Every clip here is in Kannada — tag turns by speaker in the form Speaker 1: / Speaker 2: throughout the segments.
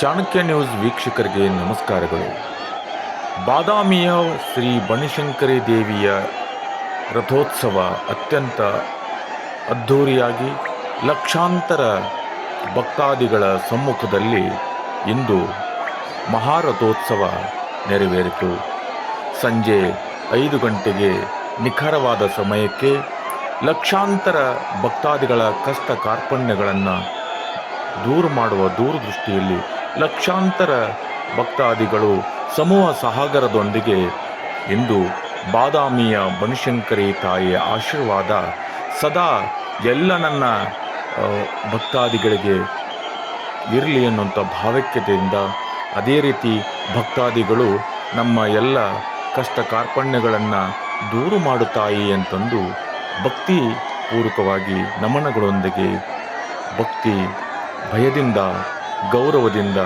Speaker 1: ಚಾಣಕ್ಯ ನ್ಯೂಸ್ ವೀಕ್ಷಕರಿಗೆ ನಮಸ್ಕಾರಗಳು. ಬಾದಾಮಿಯ ಶ್ರೀ ಬನಶಂಕರಿ ದೇವಿಯ ರಥೋತ್ಸವ ಅತ್ಯಂತ ಅದ್ಧೂರಿಯಾಗಿ ಲಕ್ಷಾಂತರ ಭಕ್ತಾದಿಗಳ ಸಮ್ಮುಖದಲ್ಲಿ ಇಂದು ಮಹಾರಥೋತ್ಸವ ನೆರವೇರಿತು. ಸಂಜೆ ಐದು ಗಂಟೆಗೆ ನಿಖರವಾದ ಸಮಯಕ್ಕೆ ಲಕ್ಷಾಂತರ ಭಕ್ತಾದಿಗಳ ಕಷ್ಟ ಕಾರ್ಪಣ್ಯಗಳನ್ನು ದೂರ ಮಾಡುವ ದೂರದೃಷ್ಟಿಯಲ್ಲಿ ಲಕ್ಷಾಂತರ ಭಕ್ತಾದಿಗಳು ಸಮೂಹ ಸಹಗರದೊಂದಿಗೆ ಇಂದು ಬಾದಾಮಿಯ ಬನಶಂಕರಿ ತಾಯಿಯ ಆಶೀರ್ವಾದ ಸದಾ ಎಲ್ಲ ನನ್ನ ಭಕ್ತಾದಿಗಳಿಗೆ ಇರಲಿ ಅನ್ನುವಂಥ ಭಾವೈಕ್ಯತೆಯಿಂದ ಅದೇ ರೀತಿ ಭಕ್ತಾದಿಗಳು ನಮ್ಮ ಎಲ್ಲ ಕಷ್ಟ ಕಾರ್ಪಣ್ಯಗಳನ್ನು ದೂರು ಮಾಡುತ್ತಾಯಿ ತಾಯಿ ಅಂತಂದು ಭಕ್ತಿ ಪೂರ್ವಕವಾಗಿ ನಮನಗಳೊಂದಿಗೆ ಭಕ್ತಿ ಭಯದಿಂದ ಗೌರವದಿಂದ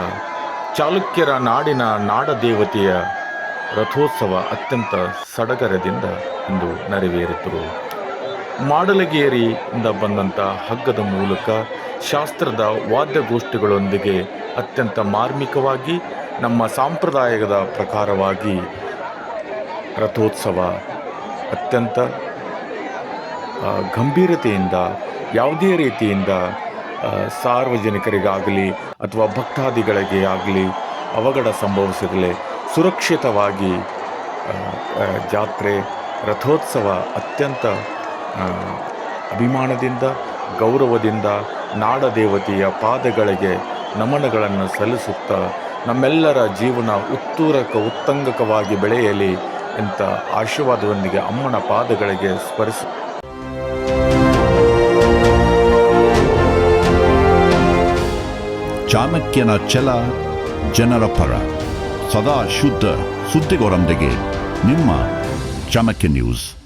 Speaker 1: ಚಾಲುಕ್ಯರ ನಾಡಿನ ನಾಡದೇವತೆಯ ರಥೋತ್ಸವ ಅತ್ಯಂತ ಸಡಗರದಿಂದ ಇಂದು ನೆರವೇರಿತು. ಮಾಡಲಗೇರಿಯಿಂದ ಬಂದಂಥ ಹಗ್ಗದ ಮೂಲಕ ಶಾಸ್ತ್ರದ ವಾದ್ಯಗೋಷ್ಠಿಗಳೊಂದಿಗೆ ಅತ್ಯಂತ ಮಾರ್ಮಿಕವಾಗಿ ನಮ್ಮ ಸಾಂಪ್ರದಾಯದ ಪ್ರಕಾರವಾಗಿ ರಥೋತ್ಸವ ಅತ್ಯಂತ ಗಂಭೀರತೆಯಿಂದ, ಯಾವುದೇ ರೀತಿಯಿಂದ ಸಾರ್ವಜನಿಕರಿಗಾಗಲಿ ಅಥವಾ ಭಕ್ತಾದಿಗಳಿಗೆ ಆಗಲಿ ಅವಘಡ ಸಂಭವಿಸದಲೇ ಸುರಕ್ಷಿತವಾಗಿ ಜಾತ್ರೆ, ರಥೋತ್ಸವ ಅತ್ಯಂತ ಅಭಿಮಾನದಿಂದ, ಗೌರವದಿಂದ, ನಾಡದೇವತೆಯ ಪಾದಗಳಿಗೆ ನಮನಗಳನ್ನು ಸಲ್ಲಿಸುತ್ತಾ ನಮ್ಮೆಲ್ಲರ ಜೀವನ ಉತ್ತೂರಕ, ಉತ್ತಂಗಕವಾಗಿ ಬೆಳೆಯಲಿ ಅಂತ ಆಶೀರ್ವಾದದೊಂದಿಗೆ ಅಮ್ಮನ ಪಾದಗಳಿಗೆ ಸ್ಮರಿಸ
Speaker 2: ಚಾಣಕ್ಯನ ಛಲ ಜನರ ಪರ. ಸದಾ ಶುದ್ಧ ಸುದ್ದಿಗೋರೊಂದಿಗೆ ನಿಮ್ಮ ಚಾಣಕ್ಯ ನ್ಯೂಸ್.